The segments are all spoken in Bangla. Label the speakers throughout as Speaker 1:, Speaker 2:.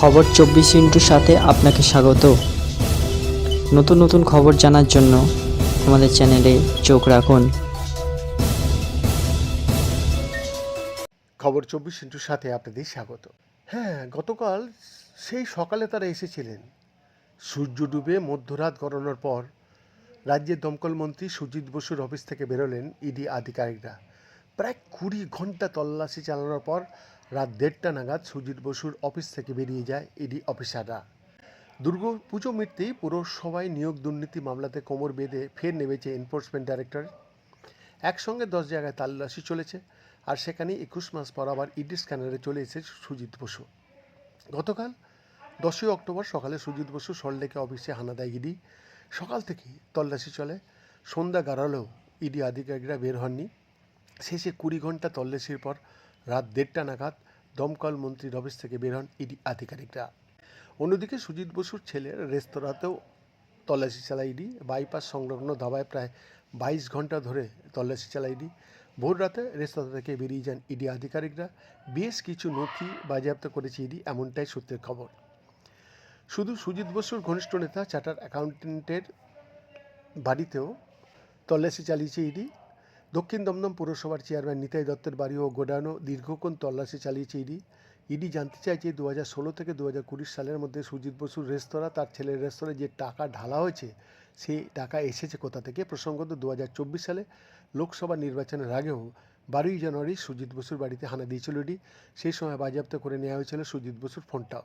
Speaker 1: খবর চব্বিশ ইন্টুর সাথে আপনাকে স্বাগত। নতুন নতুন খবর জানার জন্য আমাদের চ্যানেলে চোখ রাখুন।
Speaker 2: খবর চব্বিশ ইন্টুর সাথে আপনাদের স্বাগত। হ্যাঁ গতকাল সেই সকালে তারা এসেছিলেন। সূর্য ডুবে মধ্যরাত গড়ানোর পর রাজ্যের দমকল মন্ত্রী সুজিত বসুর অফিস থেকে বেরোলেন ইডি আধিকারিকরা। প্রায় কুড়ি ঘণ্টা তল্লাশি চালানোর পর রাত দেড়টা নাগাদ সুজিত বসুর অফিস থেকে বেরিয়ে যায় ইডি অফিসাররা। দুর্গা পুজো মিটতেই পুরসভায় নিয়োগ দুর্নীতি মামলাতে কোমর বেঁধে ফের নেমেছে এনফোর্সমেন্ট ডাইরেক্টর একসঙ্গে দশ জায়গায় তাল্লাশি চলেছে, আর সেখানে একুশ মাস পর আবার ইডি স্ক্যানারে চলে এসেছে সুজিত বসু। গতকাল দশই অক্টোবর সকালে সুজিত বসু সল্টলেকে অফিসে হানা দেয় ইডি। সকাল থেকেই তল্লাশি চলে। সন্ধ্যা গাড়ালেও ইডি আধিকারিকরা বের হননি। শেষে কুড়ি ঘণ্টা তল্লাশির পর রাত দেড়টা নাগাদ দমকল মন্ত্রীর অফিস থেকে বের হন ইডি আধিকারিকরা। অন্যদিকে সুজিত বসুর ছেলের রেস্তোরাঁতেও তল্লাশি চালায় ইডি। বাইপাস সংলগ্ন ধাবায় প্রায় বাইশ ঘণ্টা ধরে তল্লাশি চালায় ইডি। ভোর রাতে রেস্তোরাঁ থেকে বেরিয়ে যান ইডি আধিকারিকরা। বেশ কিছু নথি বাজেয়াপ্ত করেছে ইডি, এমনটাই সূত্রের খবর। শুধু সুজিত বসুর ঘনিষ্ঠ নেতা চার্টার অ্যাকাউন্টেন্টের বাড়িতেও তল্লাশি চালিয়েছে ইডি। দক্ষিণ দমদম পুরসভার চেয়ারম্যান নিতাই দত্তের বাড়ি ও গোডাউনও দীর্ঘক্ষণ তল্লাশি চালিয়েছে ইডি। ইডি জানতে চাইছে দু হাজার ষোলো থেকে দু হাজার কুড়ি সালের মধ্যে সুজিত বসুর রেস্তোরাঁ, তার ছেলের রেস্তোরাঁয় যে টাকা ঢালা হয়েছে সেই টাকা এসেছে কোথা থেকে? প্রসঙ্গত দু হাজার চব্বিশ সালে লোকসভা নির্বাচনের আগেও বারোই জানুয়ারি সুজিত বসুর বাড়িতে হানা দিয়েছিল ইডি। সেই সময় বাজেয়াপ্ত করে নেওয়া হয়েছিল সুজিত বসুর ফোনটাও।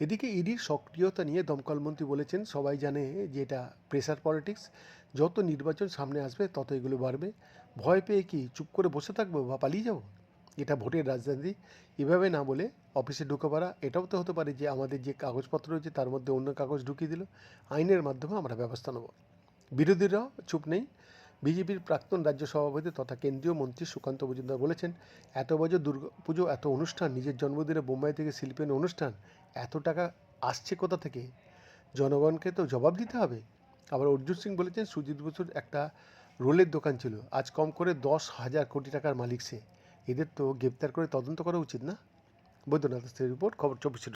Speaker 2: এদিকে ইডির সক্রিয়তা নিয়ে দমকল মন্ত্রী বলেছেন, সবাই জানে যে এটা প্রেসার পলিটিক্স যত নির্বাচন সামনে আসবে তত এগুলো বাড়বে। ভয় পেয়ে কি চুপ করে বসে থাকব বা পালিয়ে যাব? এটা ভোটের রাজনীতি। এভাবে না বলে অফিসে ঢুকে পড়া, এটাও তো হতে পারে যে আমাদের যে কাগজপত্র রয়েছে, তার মধ্যে অন্য কাগজ ঢুকিয়ে দিল। আইনের মাধ্যমে আমরা ব্যবস্থা নেব। বিরোধীরাও চুপ নেই। বিজেপির প্রাক্তন রাজ্য সভাপতি তথা কেন্দ্রীয় মন্ত্রী সুকান্ত মজুমদার বলেছেন, এত বছর দুর্গা পুজো, এত অনুষ্ঠান, নিজের জন্মদিনে বোম্বাই থেকে শিল্পের অনুষ্ঠান, এত টাকা আসছে কোথা থেকে? জনগণকে তো জবাব দিতে হবে। আবার অর্জুন সিং বলেছেন, সুজিত বসুর একটা রোলের দোকান ছিল, আজ কম করে দশ হাজার কোটি টাকার মালিক সে। এদের তো গ্রেপ্তার করে তদন্ত করা উচিত না? বৈদ্যনাথ রিপোর্ট, খবর চব্বিশ